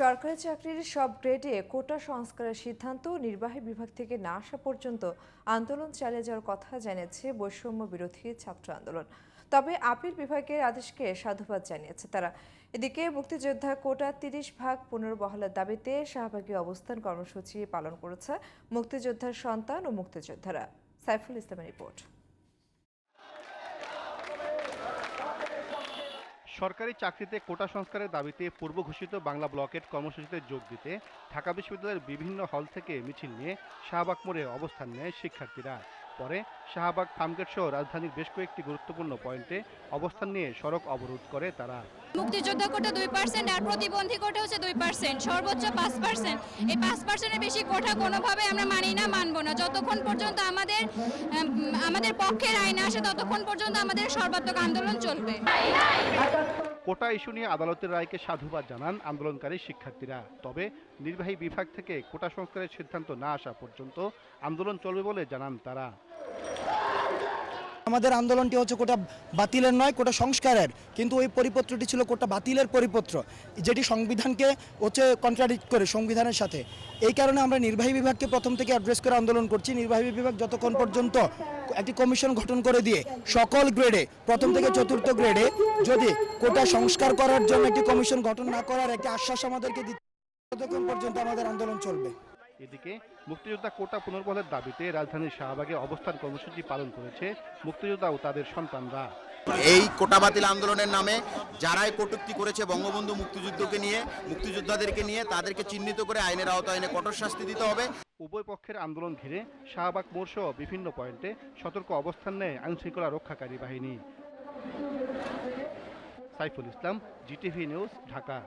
সরকারি চাকরির সব গ্রেডে কোটা সংস্কারের সিদ্ধান্ত নির্বাহী বিভাগ থেকে না আসা পর্যন্ত আন্দোলন চালিয়ে যাওয়ার কথা জানিয়েছে বৈষম্য বিরোধী ছাত্র আন্দোলন। তবে আপিল বিভাগের আদেশকে সাধুবাদ জানিয়েছে তারা। এদিকে মুক্তিযোদ্ধা কোটা তিরিশ ভাগ পুনর্বহালের দাবিতে শাহবাগী অবস্থান কর্মসূচি পালন করেছে মুক্তিযোদ্ধার সন্তান ও মুক্তিযোদ্ধারা। সাইফুল ইসলামের রিপোর্ট। সরকারি চাকরিতে কোটা সংস্কারের দাবিতে পূর্ব ঘোষিত বাংলা ব্লকেট কর্মসূচিতে যোগ দিতে ঢাকা বিশ্ববিদ্যালয়ের বিভিন্ন হল থেকে মিছিল নিয়ে শাহবাগ মোড়ে অবস্থান নেয় শিক্ষার্থীরা। পরে শাহবাগ ফার্মগেট সহ রাজধানীর বেশ কয়েকটি গুরুত্বপূর্ণ পয়েন্টে অবস্থান নিয়ে সড়ক অবরোধ করে তারা। মুক্তিযোদ্ধা কোটা দুই পার্সেন্ট আর প্রতিবন্ধী কোটা হচ্ছে দুই পার্সেন্ট সর্বোচ্চ পাঁচ পার্সেন্ট এই পাঁচ পার্সেন্টের বেশি কোটা কোনোভাবে আমরা মানি না মানবো না। যতক্ষণ পর্যন্ত আমাদের আমাদের পক্ষের আইন আসে ততক্ষণ পর্যন্ত আমাদের সর্বাত্মক আন্দোলন চলবে। কোটা ইস্যু নিয়ে আদালতের রায়কে সাধুবাদ জানান আন্দোলনকারী শিক্ষার্থীরা। তবে নির্বাহী বিভাগ থেকে কোটা সংস্কারের সিদ্ধান্ত না আসা পর্যন্ত আন্দোলন চলবে বলে জানান তারা। আমাদের আন্দোলনটি হচ্ছে কোটা বাতিলের নয়, কোটা সংস্কারের। কিন্তু ওই পরিপত্রটি ছিল কোটা বাতিলের পরিপত্র, যেটি সংবিধানকে হচ্ছে কন্ট্রাডিক্ট করে সংবিধানের সাথে। এই কারণে আমরা নির্বাহী বিভাগকে প্রথম থেকে অ্যাড্রেস করে আন্দোলন করছি। নির্বাহী বিভাগ যতক্ষণ পর্যন্ত একটি কমিশন গঠন করে দিয়ে সকল গ্রেডে প্রথম থেকে চতুর্থ গ্রেডে যদি কোটা সংস্কার করার জন্য একটি কমিশন গঠন না করার একটি আশ্বাস আমাদেরকে দিচ্ছে ততক্ষণ পর্যন্ত আমাদের আন্দোলন চলবে। এদিকে মুক্তিযোদ্ধা কোটা পুনর্বলের দাবিতে রাজধানীর শাহবাগে অবস্থান কর্মসূচি পালন করেছে মুক্তিযোদ্ধা ও তাদের সন্তানরা। এই কোটা বাতিল আন্দোলনের নামে যারাই কটূক্তি করেছে বঙ্গবন্ধু মুক্তিযুদ্ধকে নিয়ে মুক্তিযোদ্ধাদেরকে নিয়ে তাদেরকে চিহ্নিত করে আইনের আওতায় এনে কঠোর শাস্তি দিতে হবে। উভয় পক্ষের আন্দোলন ঘিরে শাহবাগ মোড় সহ বিভিন্ন পয়েন্টে সতর্ক অবস্থান নেয় আইনশৃঙ্খলা রক্ষাকারী বাহিনী। Saiful Islam Zee TV news Dhaka.